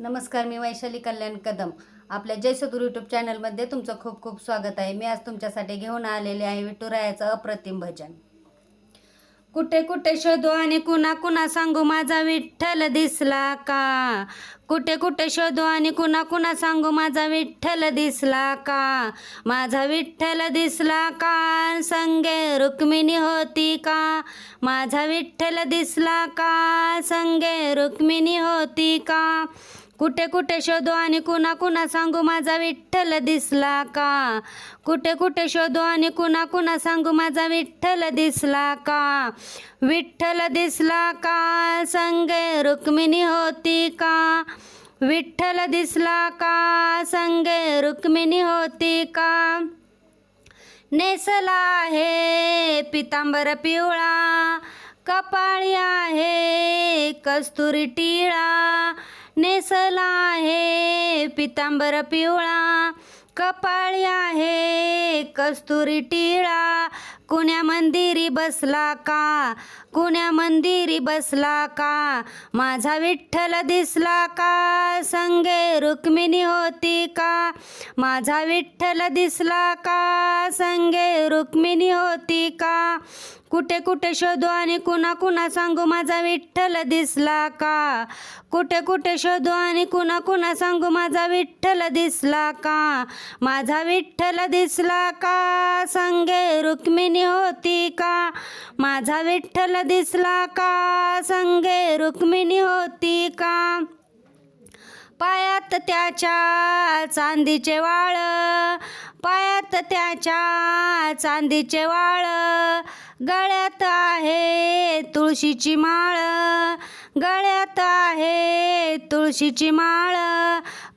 नमस्कार मी वैशाली कल्याण कदम. आपल्या जयसदूर यूट्यूब चॅनलमध्ये तुमचं खूप खूप स्वागत आहे. मी आज तुमच्यासाठी घेऊन आलेले आहे विठुरायाचं अप्रतिम भजन. कुठे कुठे शोधू आणि कुणा कुणा सांगू माझा विठ्ठल दिसला का? कुठे कुठे शोधू आणि कुणा कुणा सांगू माझा विठ्ठल दिसला का? माझा विठ्ठल दिसला का? संगे रुक्मिणी होती का? माझा विठ्ठल दिसला का? संगे रुक्मिणी होती का? कुठे कुठे शोधू आणि कुणा कुणा सांगू माझा विठ्ठल दिसला का? कुठे कुठे शोधू आणि कुणा कुणा सांगू माझा विठ्ठल दिसला का? विठ्ठल दिसला का? संगे रुक्मिणी होती का? विठ्ठल दिसला का? संगे रुक्मिणी होती का? नेसला आहे पितांबर पिवळा कपाळी आहे कस्तुरी टिळा नेसला आहे पितांबर पिवळा कपाळी आहे कस्तुरी टिळा. कुण्या मंदिरी बसला का? कुण्या मंदिरी बसला का? माझा विठ्ठल दिसला का? संगे रुक्मिणी होती का? माझा विठ्ठल दिसला का? संगे रुक्मिणी होती का? कुठे कुठे शोधू आणि कुणा कुणा सांगू माझा विठ्ठल दिसला का? कुठे कुठे शोधू आणि कुणा कुणा सांगू माझा विठ्ठल दिसला का? माझा विठ्ठल दिसला का? संगे रुक्मिणी होती का? माझा विठ्ठल दिसला का? संगे रुक्मिणी होती का? पायात त्याच्या चांदीचे वाळ पायात त्याच्या चांदीचे वाळ गळ्यात आहे तुळशीची माळ. गळ्यात आहे तुळशीची माळ.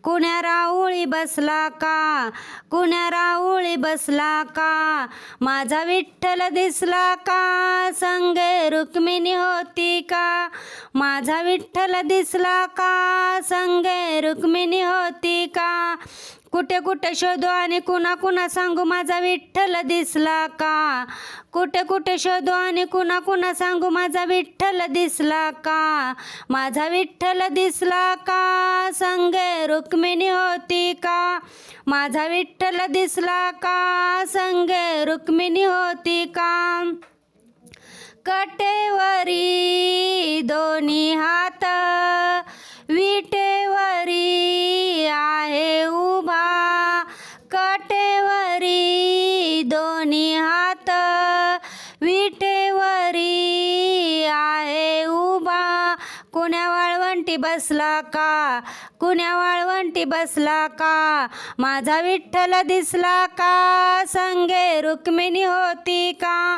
कुण्या राऊळी बसला का? कुण्या राऊळी बसला का? माझा विठ्ठल दिसला का? संगे रुक्मिणी होती का? माझा विठ्ठल दिसला का? संगे रुक्मिणी होती का? कुठे कुठे शोधू आणि कुणा कुणा सांगू माझा विठ्ठल दिसला का? कुठे कुठे शोधू आणि कुणा कुणा सांगू माझा विठ्ठल दिसला का? माझा विठ्ठल दिसला का? संगे रुक्मिणी होती का? माझा विठ्ठल दिसला का? संगे रुक्मिणी होती का? कटेवरी वाळवंटी बसला का? कुण्या वाळवंटी बसला का? माझा विठ्ठल दिसला का? संगे रुक्मिणी होती का?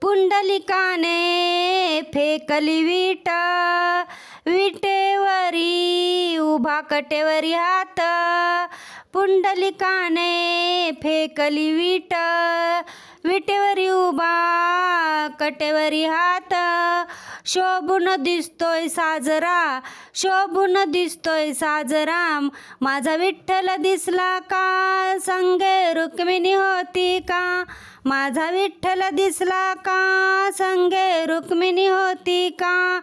पुंडलिकाने फेकली विट. विटेवरी उभा कटेवरी हात. पुंडलिकाने फेकली विट. विटेवरी उभा कटेवरी हात. शोभून दिसतोय साजरा शोभून दिसतोय साजरा माझा विठ्ठल दिसला का? संगे रुक्मिणी होती का? माझा विठ्ठल दिसला का? संगे रुक्मिणी होती का?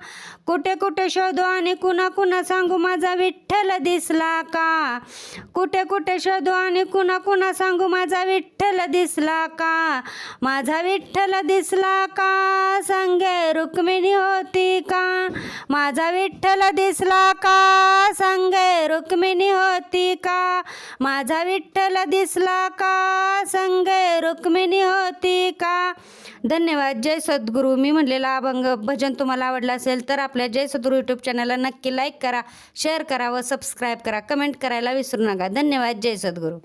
कुठे कुठे शोधू आणि कुणा कुणा सांगू माझा विठ्ठल दिसला का? कुठे कुठे शोधू आणि कुणा कुणा सांगू माझा विठ्ठल दिसला का? माझा विठ्ठल दिसला का? संगे रुक्मिणी होती का? माझा विठ्ठल दिसला का? संगे रुक्मिणी होती का? माझा विठ्ठल दिसला का? संगे रुक्मिणी होती का? धन्यवाद. जय सद्गुरू. मी म्हणलेला अभंग भजन तुम्हाला आवडलं असेल तर आपल्या जय सदुरू यूट्यूब चॅनलला नक्की लाईक करा शेअर करा व सबस्क्राईब करा. कमेंट करायला विसरू नका. धन्यवाद. जय सद्गुरू.